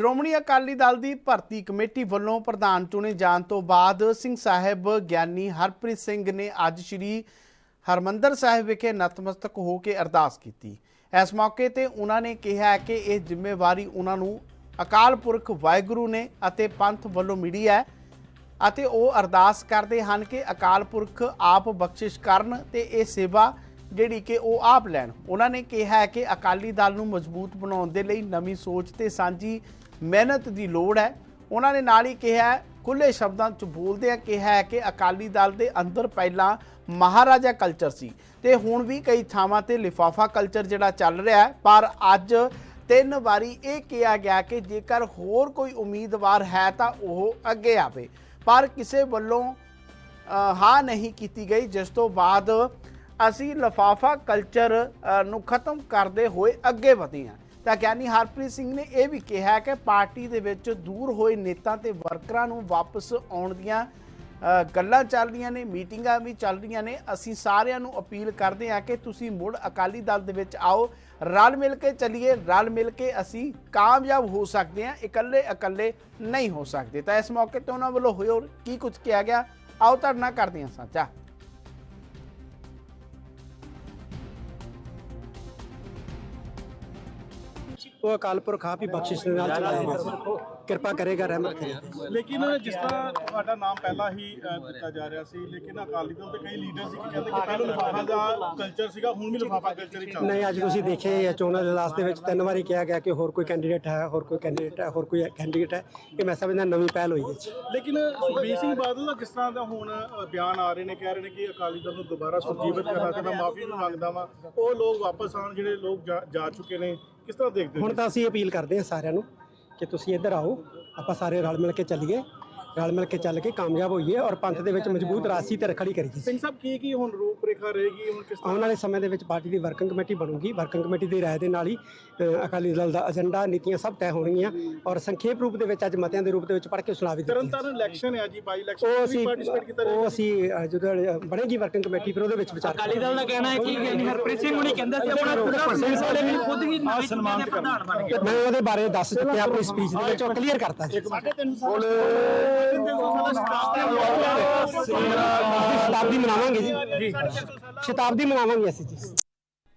ਸ਼੍ਰੋਮਣੀ ਅਕਾਲੀ ਦਲ ਦੀ ਭਰਤੀ ਕਮੇਟੀ ਵੱਲੋਂ ਪ੍ਰਧਾਨ ਚੁਣੇ ਜਾਣ ਤੋਂ ਬਾਅਦ ਸਿੰਘ ਸਾਹਿਬ ਗਿਆਨੀ ਹਰਪ੍ਰੀਤ ਸਿੰਘ ਨੇ ਅੱਜ ਸ੍ਰੀ ਹਰਮੰਦਰ ਸਾਹਿਬ ਵਿਖੇ ਨਤਮਸਤਕ ਹੋ ਕੇ ਅਰਦਾਸ ਕੀਤੀ। ਇਸ ਮੌਕੇ ਤੇ ਉਹਨਾਂ ਨੇ ਕਿਹਾ ਕਿ ਇਹ ਜ਼ਿੰਮੇਵਾਰੀ ਉਹਨਾਂ ਨੂੰ ਅਕਾਲ ਪੁਰਖ ਵਾਹਿਗੁਰੂ ਨੇ ਅਤੇ ਪੰਥ ਵੱਲੋਂ ਮਿਲੀ ਹੈ ਅਤੇ ਉਹ ਅਰਦਾਸ ਕਰਦੇ ਹਨ ਕਿ ਅਕਾਲ ਪੁਰਖ ਆਪ ਬਖਸ਼ਿਸ਼ ਕਰਨ ਤੇ ਇਹ ਸੇਵਾ ਜਿਹੜੀ ਕਿ ਉਹ ਆਪ ਲੈਣ। ਉਹਨਾਂ ਨੇ ਕਿਹਾ ਹੈ ਕਿ ਅਕਾਲੀ ਦਲ ਨੂੰ ਮਜ਼ਬੂਤ ਬਣਾਉਣ ਦੇ ਲਈ ਨਵੀਂ ਸੋਚ ਤੇ ਸਾਂਝੀ ਮਿਹਨਤ ਦੀ ਲੋੜ ਹੈ। ਉਹਨਾਂ ਨੇ ਨਾਲ ਹੀ ਕਿਹਾ ਹੈ, ਖੁੱਲੇ ਸ਼ਬਦਾਂ 'ਚ ਬੋਲਦਿਆਂ ਕਿਹਾ ਹੈ ਕਿ ਅਕਾਲੀ ਦਲ ਦੇ ਅੰਦਰ ਪਹਿਲਾਂ ਮਹਾਰਾਜਾ ਕਲਚਰ ਸੀ ਤੇ ਹੁਣ ਵੀ ਕਈ ਥਾਵਾਂ ਤੇ ਲਿਫਾਫਾ ਕਲਚਰ ਜਿਹੜਾ ਚੱਲ ਰਿਹਾ ਹੈ। ਪਰ ਅੱਜ ਤਿੰਨ ਵਾਰੀ ਇਹ ਕਿਹਾ ਗਿਆ ਕਿ ਜੇਕਰ ਹੋਰ ਕੋਈ ਉਮੀਦਵਾਰ ਹੈ ਤਾਂ ਉਹ ਅੱਗੇ ਆਵੇ। ਪਰ ਕਿਸੇ ਵੱਲੋਂ ਹਾਂ ਨਹੀਂ ਕੀਤੀ ਗਈ। ਜਿਸ ਤੋਂ ਬਾਅਦ ਅਸੀਂ ਲਫਾਫਾ ਕਲਚਰ ਨੂੰ ਖਤਮ ਕਰਦੇ ਹੋਏ ਅੱਗੇ ਵਧੇ ਹਾਂ। ਤਾਂ ਗਿਆਨੀ ਹਰਪ੍ਰੀਤ ਸਿੰਘ ਨੇ ਇਹ ਵੀ ਕਿਹਾ ਕਿ ਪਾਰਟੀ ਦੇ ਵਿੱਚ ਦੂਰ ਹੋਏ ਨੇਤਾ ਤੇ ਵਰਕਰਾਂ ਨੂੰ ਵਾਪਸ ਆਉਣ ਦੀਆਂ ਗੱਲਾਂ ਚੱਲ ਰਹੀਆਂ ਨੇ, ਮੀਟਿੰਗਾਂ ਵੀ ਚੱਲ ਰਹੀਆਂ ਨੇ। ਅਸੀਂ ਸਾਰਿਆਂ ਨੂੰ ਅਪੀਲ ਕਰਦੇ ਹਾਂ ਕਿ ਤੁਸੀਂ ਮੁੜ ਅਕਾਲੀ ਦਲ ਦੇ ਵਿੱਚ ਆਓ, ਰਲ ਮਿਲ ਕੇ ਚੱਲੀਏ, ਰਲ ਮਿਲ ਕੇ ਅਸੀਂ ਕਾਮਯਾਬ ਹੋ ਸਕਦੇ ਹਾਂ, ਇਕੱਲੇ ਇਕੱਲੇ ਨਹੀਂ ਹੋ ਸਕਦੇ। ਤਾਂ ਇਸ ਮੌਕੇ ਤੇ ਉਹਨਾਂ ਵੱਲੋਂ ਹੋਰ ਕੀ ਕੁਝ ਕਿਹਾ ਗਿਆ? ਆਓ ਤੁਹਾਡੇ ਨਾਲ ਕਰਦੇ ਹਾਂ ਸਾਂਝਾ। Gucci ਉਹ ਅਕਾਲ ਪੁਰਖ ਆਪ ਹੀ ਬਖਸ਼ਿਸ਼ ਦੇ ਨਾਲ ਚਲਾਏਗਾ ਕਿਰਪਾ ਕਰੇਗਾ ਰਹਿਮਤ ਕਰੇਗਾ। ਲੇਕਿਨ ਜਿਸ ਤਰ੍ਹਾਂ ਤੁਹਾਡਾ ਨਾਮ ਪਹਿਲਾਂ ਹੀ ਦਿੱਤਾ ਜਾ ਰਿਹਾ ਸੀ ਲੇਕਿਨ ਅਕਾਲੀ ਦਲ ਦੇ ਕਈ ਲੀਡਰ ਸੀ ਕਿ ਕਹਿੰਦੇ ਕਿ ਪਹਿਲਾਂ ਲਿਫਾਫਾ ਦਾ ਕਲਚਰ ਸੀਗਾ ਹੁਣ ਵੀ ਲਿਫਾਫਾ ਕਲਚਰ ਹੀ ਚੱਲਦਾ ਨਹੀਂ ਅੱਜ ਤੁਸੀਂ ਹੈ ਚੋਣਾਂ ਦੇ ਲਾਸਟ ਦੇ ਵਿੱਚ ਤਿੰਨ ਵਾਰੀ ਕਿਹਾ ਗਿਆ ਕਿ ਹੋਰ ਕੋਈ ਕੈਂਡੀਡੇਟ ਹੈ ਹੋਰ ਕੋਈ ਕੈਂਡੀਡੇਟ ਹੈ ਹੋਰ ਕੋਈ ਕੈਂਡੀਡੇਟ ਹੈ। ਇਹ ਮੈਂ ਸਮਝਦਾ ਨਵੀਂ ਪਹਿਲ ਹੋਈ ਹੈ ਲੇਕਿਨ ਸੁਖਬੀਰ ਸਿੰਘ ਬਾਦਲ ਦਾ ਜਿਸ ਤਰ੍ਹਾਂ ਦਾ ਹੁਣ ਬਿਆਨ ਆ ਰਹੇ ਨੇ ਕਹਿ ਰਹੇ ਨੇ ਕਿ ਅਕਾਲੀ ਦਲ ਨੂੰ ਦੁਬਾਰਾ ਸੁਰਜੀਵਿਤ ਕਰਨਾ ਮੈਂ ਮਾਫੀ ਮੰਗਦਾ ਵਾਂ। ਉਹ ਲੋਕ ਵਾਪਸ ਆਉਣ ਜਿਹੜੇ ਲੋਕ ਜਾ ਚੁੱਕੇ ਨੇ ਕਿਸ ਤਰ੍ਹਾਂ ਦੇਖਦੇ ਹੋ? ਹੁਣ ਤਾਂ ਅਸੀਂ ਅਪੀਲ ਕਰਦੇ ਹਾਂ ਸਾਰਿਆਂ ਨੂੰ ਕਿ ਤੁਸੀਂ ਇੱਧਰ ਆਓ, ਆਪਾਂ ਸਾਰੇ ਰਲ ਮਿਲ ਕੇ ਚੱਲੀਏ। ਰਲ ਮਿਲ ਕੇ ਚੱਲ ਕੇ ਕਾਮਯਾਬ ਹੋਈਏ ਔਰ ਪੰਥ ਦੇ ਵਿੱਚ ਮਜ਼ਬੂਤ ਰਾਸੀ ਤੇ ਰਖੜੀ ਕਰੀਏ। ਸਿੰਘ ਸਾਹਿਬ ਕੀ ਕੀ ਹੁਣ ਰੂਪ ਰੇਖਾ ਰਹੇਗੀ? ਹੁਣ ਕਿਸ ਤਰ੍ਹਾਂ ਆਉਣ ਵਾਲੇ ਸਮੇਂ ਦੇ ਵਿੱਚ ਪਾਰਟੀ ਦੀ ਵਰਕਿੰਗ ਕਮੇਟੀ ਬਣੂਗੀ। ਵਰਕਿੰਗ ਕਮੇਟੀ ਦੀ ਰਾਏ ਦੇ ਨਾਲ ਹੀ ਅ, ਅਕਾਲੀ ਦਲ ਦਾ ਏਜੰਡਾ ਨੀਤੀਆਂ ਸਭ ਤੈਅ ਹੋਣਗੀਆਂ ਔਰ ਸੰਖੇਪ ਰੂਪ ਦੇ ਵਿੱਚ ਅੱਜ ਮਤਿਆਂ ਦੇ ਰੂਪ ਦੇ ਵਿੱਚ ਪੜ੍ਹ ਕੇ ਸੁਣਾ ਵੀ ਦਿੱਤੀ। ਤਰਨ ਤਾਰਨ ਇਲੈਕਸ਼ਨ ਹੈ ਜੀ ਬਾਈ ਇਲੈਕਸ਼ਨ ਉਹ ਅਸੀਂ ਪਾਰਟਿਸਿਪੇਟ ਕੀਤਾ ਉਹ ਅਸੀਂ ਅ, ਜਦੋਂ ਬਣੇਗੀ ਵਰਕਿੰਗ ਕਮੇਟੀ ਫਿਰ ਉਹਦੇ ਵਿੱਚ ਵਿਚਾਰ ਅਕਾਲੀ ਦਲ ਦਾ ਕਹਿਣਾ ਹੈ ਕਿ ਗਿਆਨੀ ਹਰਪ੍ਰੀਤ ਸਿੰਘ ਹੁਣੀ ਕਹਿੰਦਾ ਸੀ ਆਪਣਾ ਪੂਰਾ ਪ੍ਰੋਸੈਸ ਵਾਲੇ ਵੀ ਖੁਦ ਹੀ ਨਵੇਂ ਚੁਣੇ ਦੇ ਪ੍ਰਧਾਨ ਬਣ ਗਏ ਮੈਂ ਉਹਦੇ ਬਾਰੇ ਦੱਸ ਚੁੱਕਿਆ ਆਪਣੀ ਸਪੀਚ ਦੇ ਵਿੱਚ ਉਹ ਕਲੀਅਰ ਕਰਤਾ ਜੀ। ਸ਼ਤਾਬਦੀ ਮਨਾਵਾਂਗੇ ਜੀ। ਸ਼ਤਾਬਦੀ ਮਨਾਵਾਂਗੇ ਅਸੀਂ ਜੀ।